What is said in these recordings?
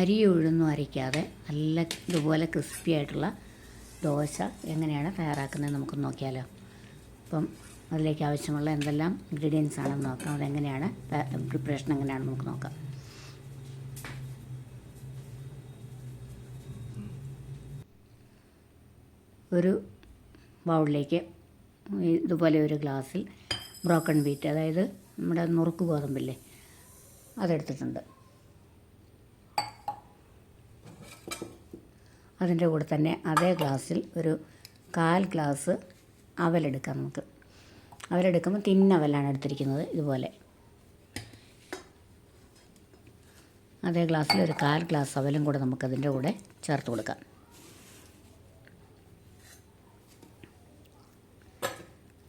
അരി ഉഴുന്നും അരയ്ക്കാതെ നല്ല ഇതുപോലെ ക്രിസ്പി ആയിട്ടുള്ള ദോശ എങ്ങനെയാണ് തയ്യാറാക്കുന്നത് നമുക്ക് നോക്കിയാലോ. അപ്പം അതിലേക്ക് ആവശ്യമുള്ള എന്തെല്ലാം ഇൻഗ്രീഡിയൻസ് ആണെന്ന് നോക്കാം. അതെങ്ങനെയാണ് പ്രിപ്പറേഷൻ എങ്ങനെയാണെന്ന് നമുക്ക് നോക്കാം. ഒരു ബൗളിലേക്ക് ഇതുപോലെ ഒരു ഗ്ലാസ്സിൽ ബ്രോക്കൺ ബീറ്റ് അതായത് നമ്മുടെ നുറുക്ക് ഗോതമ്പില്ലേ അതെടുത്തിട്ടുണ്ട്. അതിന്റെ കൂടെ തന്നെ അതേ ഗ്ലാസ്സിൽ ഒരു കാൽ ഗ്ലാസ് അവലെടുക്കാം നമുക്ക്. അവലെടുക്കുമ്പോൾ തിന്നവലാണ് എടുത്തിരിക്കുന്നത് ഇതുപോലെ. അതേ ഗ്ലാസ്സിൽ ഒരു കാൽ ഗ്ലാസ് അവലും കൂടെ നമുക്കതിന്റെ കൂടെ ചേർത്ത് കൊടുക്കാം.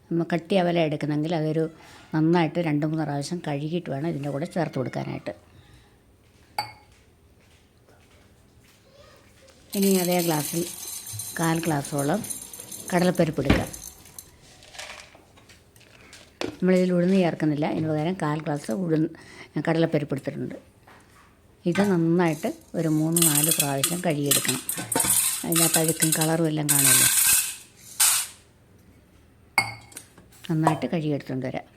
നമ്മൾ കട്ടി അവല എടുക്കുന്നെങ്കിൽ അതൊരു നന്നായിട്ട് രണ്ട് മൂന്ന് പ്രാവശ്യം കഴുകിയിട്ട് വേണം ഇതിന്റെ കൂടെ ചേർത്ത് കൊടുക്കാനായിട്ട്. ഇനി അതേ ഗ്ലാസ്സിൽ കാൽ ഗ്ലാസ്സോളം കടലപ്പരിപ്പ് എടുക്കുക നമ്മളിതിൽ ഉഴുന്ന് ചേർക്കുന്നില്ല. ഇതിന് പകരം കാൽ ഗ്ലാസ് ഉഴുന്ന് കടലപ്പരിപ്പ് എടുത്തിട്ടുണ്ട്. ഇത് നന്നായിട്ട് ഒരു മൂന്ന് നാല് പ്രാവശ്യം കഴുകിയെടുക്കണം. അതിനകത്ത് അഴുക്കും കളറും എല്ലാം കാണുമല്ലോ. നന്നായിട്ട് കഴുകിയെടുത്തുകൊണ്ട് വരാം.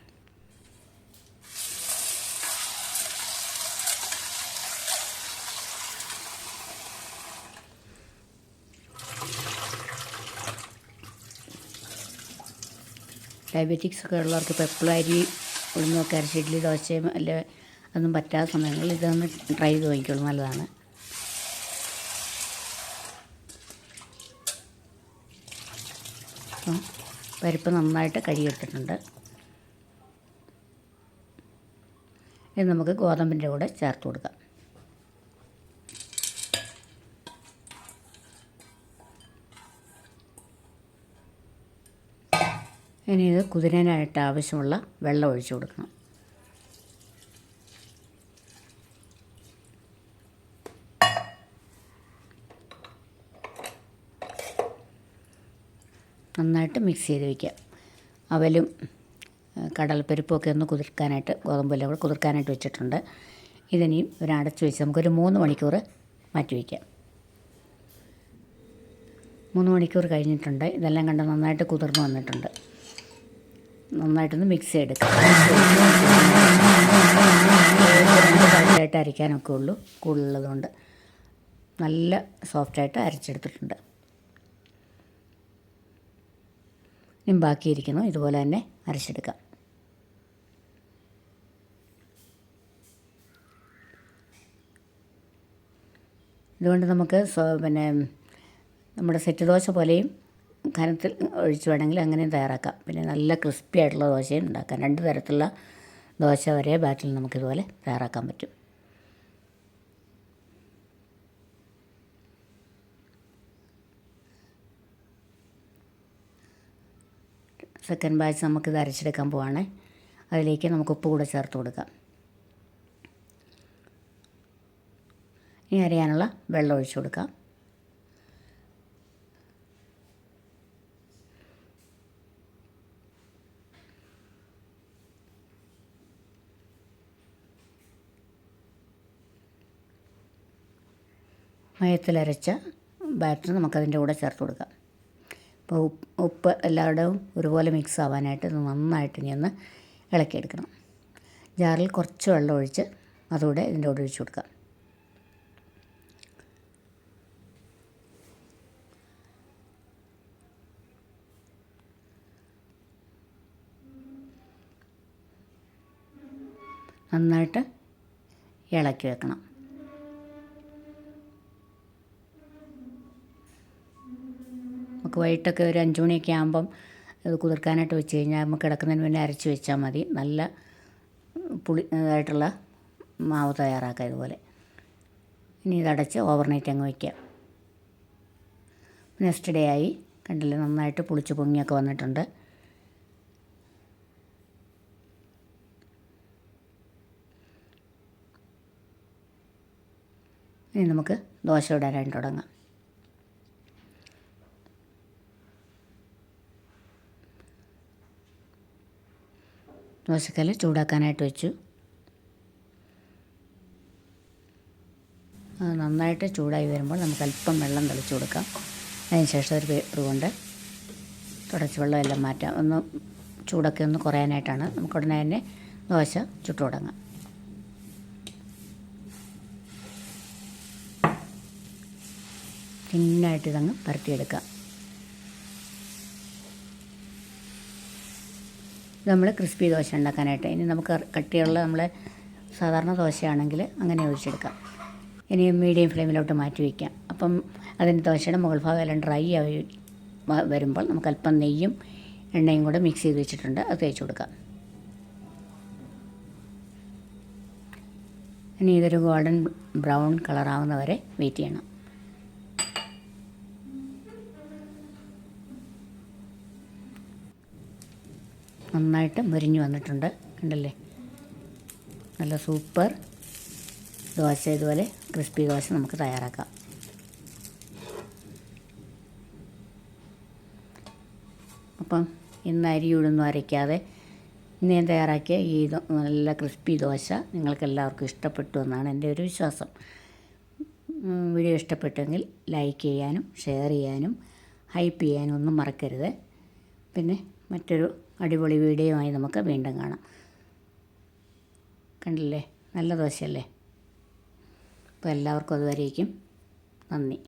ഡയബറ്റിക്സ് ഒക്കെ ഉള്ളവർക്ക് ഇപ്പോൾ എപ്പോഴും അരി ഉഴുന്നൊക്കെ അരച്ചിട്ടിൽ ദോശയും അല്ലെ അതൊന്നും പറ്റാത്ത സമയങ്ങളിൽ ഇതൊന്ന് ട്രൈ ചെയ്ത് നോക്കിക്കോളൂ. നല്ലതാണ്. അപ്പം പരിപ്പ് നന്നായിട്ട് കഴുകിയിട്ടിട്ടുണ്ട് ഇത് നമുക്ക് ഗോതമ്പിന്റെ കൂടെ ചേർത്ത് കൊടുക്കാം. ഇനി ഇത് കുതിരാനായിട്ട് ആവശ്യമുള്ള വെള്ളം ഒഴിച്ചു കൊടുക്കണം. നന്നായിട്ട് മിക്സ് ചെയ്ത് വയ്ക്കുക അവലും കടൽപ്പരിപ്പൊക്കെ ഒന്ന് കുതിർക്കാനായിട്ട് ഗോതമ്പെല്ലാം കൂടെ കുതിർക്കാനായിട്ട് വെച്ചിട്ടുണ്ട്. ഇതിനിയും ഒരു വെച്ച് നമുക്കൊരു മൂന്ന് മണിക്കൂർ മാറ്റി വയ്ക്കാം മൂന്ന് മണിക്കൂർ കഴിഞ്ഞിട്ടുണ്ട്. ഇതെല്ലാം കണ്ട് നന്നായിട്ട് കുതിർന്ന് വന്നിട്ടുണ്ട്. നന്നായിട്ടൊന്ന് മിക്സ് ചെയ്തെടുക്കാം. സോഫ്റ്റായിട്ട് അരയ്ക്കാനൊക്കെ ഉള്ളൂ. കൂടുതലുള്ളതുകൊണ്ട് നല്ല സോഫ്റ്റായിട്ട് അരച്ചെടുത്തിട്ടുണ്ട്. ഇനി ബാക്കിയിരിക്കുന്നു. ഇതുപോലെ തന്നെ അരച്ചെടുക്കാം. ഇതുകൊണ്ട് നമുക്ക് പിന്നെ നമ്മുടെ സെറ്റ് ദോശ പോലെയും കനത്തിൽ ഒഴിച്ച് വേണമെങ്കിൽ അങ്ങനെയും തയ്യാറാക്കാം. പിന്നെ നല്ല ക്രിസ്പി ആയിട്ടുള്ള ദോശയും ഉണ്ടാക്കാം. രണ്ട് തരത്തിലുള്ള ദോശ ഒരേ ബാറ്റിൽ നമുക്കിതുപോലെ തയ്യാറാക്കാൻ പറ്റും. സെക്കൻഡ് ബാച്ച് നമുക്കിത് അരച്ചെടുക്കാൻ പോവാണ്. അതിലേക്ക് നമുക്ക് ഉപ്പ് കൂടെ ചേർത്ത് കൊടുക്കാം. ഇനി അരയാനുള്ള വെള്ളം ഒഴിച്ചു കൊടുക്കാം. മയത്തിലരച്ച ബാറ്റർ നമുക്കതിന്റെ കൂടെ ചേർത്ത് കൊടുക്കാം. അപ്പോൾ ഉപ്പ് എല്ലാവരുടെയും ഒരുപോലെ മിക്സ് ആവാനായിട്ട് നന്നായിട്ട് ഇനി ഒന്ന് ഇളക്കിയെടുക്കണം. ജാറിൽ കുറച്ച് വെള്ളം ഒഴിച്ച് അതുകൂടെ ഇതിന്റെ കൂടെ ഒഴിച്ച് കൊടുക്കാം. നന്നായിട്ട് ഇളക്കി വെക്കണം. നമുക്ക് വൈകിട്ടൊക്കെ ഒരു അഞ്ച് മണിയൊക്കെ ആകുമ്പം അത് കുതിർക്കാനായിട്ട് വെച്ച് കഴിഞ്ഞാൽ നമുക്ക് കിടക്കുന്നതിന് മുന്നേ അരച്ച് വെച്ചാൽ മതി. നല്ല പുളി ഇതായിട്ടുള്ള മാവ് തയ്യാറാക്കാം ഇതുപോലെ. ഇനി ഇതടച്ച് ഓവർനൈറ്റ് അങ്ങ് വയ്ക്കാം നെക്സ്റ്റ് ഡേ ആയി. കണ്ടില്ലേ നന്നായിട്ട് പുളിച്ച് പൊങ്ങിയൊക്കെ വന്നിട്ടുണ്ട്. ഇനി നമുക്ക് ദോശ ഇടാനായിട്ട് തുടങ്ങാം. ദോശക്കല്ല് ചൂടാക്കാനായിട്ട് വെച്ചു. നന്നായിട്ട് ചൂടായി വരുമ്പോൾ നമുക്ക് അല്പം വെള്ളം തളിച്ചു കൊടുക്കാം. അതിന് ശേഷം ഒരു പേപ്പർ കൊണ്ട് തുടച്ച് വെള്ളമെല്ലാം മാറ്റാം. ഒന്ന് ചൂടൊക്കെ ഒന്ന് കുറയാനായിട്ടാണ്. നമുക്ക് ഉടനെ തന്നെ ദോശ ചുട്ടു തുടങ്ങാം. തിന്നായിട്ട് ഇതങ്ങ് പരത്തിയെടുക്കാം. നമ്മൾ ക്രിസ്പി ദോശ ഉണ്ടാക്കാനായിട്ട്. ഇനി നമുക്ക് കട്ടിയുള്ള നമ്മൾ സാധാരണ ദോശയാണെങ്കിൽ അങ്ങനെ ഒഴിച്ചെടുക്കാം. ഇനി മീഡിയം ഫ്ലെയിമിലോട്ട് മാറ്റി വയ്ക്കാം അപ്പം അതിന് ദോശയുടെ മുകൾ ഭാഗം എല്ലാം ഡ്രൈ ആയി വരുമ്പോൾ നമുക്ക് അല്പം നെയ്യും എണ്ണയും കൂടെ മിക്സ് ചെയ്ത് വെച്ചിട്ടുണ്ട്. അത് തേച്ച് കൊടുക്കാം. ഇനി ഇതൊരു ഗോൾഡൻ ബ്രൗൺ കളറാവുന്ന വരെ വെയിറ്റ് ചെയ്യണം. നന്നായിട്ട് മുരിഞ്ഞു വന്നിട്ടുണ്ട്. കണ്ടല്ലേ? നല്ല സൂപ്പർ. ദോശ ഇതുപോലെ ക്രിസ്പി ദോശ നമുക്ക് തയ്യാറാക്കാം. അപ്പം ഇന്ന് അരി ഉഴുന്നും അരയ്ക്കാതെ ഇന്ന് തയ്യാറാക്കിയ ഈ നല്ല ക്രിസ്പി ദോശ നിങ്ങൾക്ക് എല്ലാവർക്കും ഇഷ്ടപ്പെട്ടു എന്നാണ് എന്റെ ഒരു വിശ്വാസം. വീഡിയോ ഇഷ്ടപ്പെട്ടെങ്കിൽ ലൈക്ക് ചെയ്യാനും ഷെയർ ചെയ്യാനും ഹൈപ്പ് ചെയ്യാനും ഒന്നും മറക്കരുത്. പിന്നെ മറ്റൊരു അടിപൊളി വീഡിയോയുമായി നമുക്ക് വീണ്ടും കാണാം. കണ്ടില്ലേ? നല്ല ദോശയല്ലേ? അപ്പോൾ എല്ലാവർക്കും അതുവരേക്കും നന്ദി.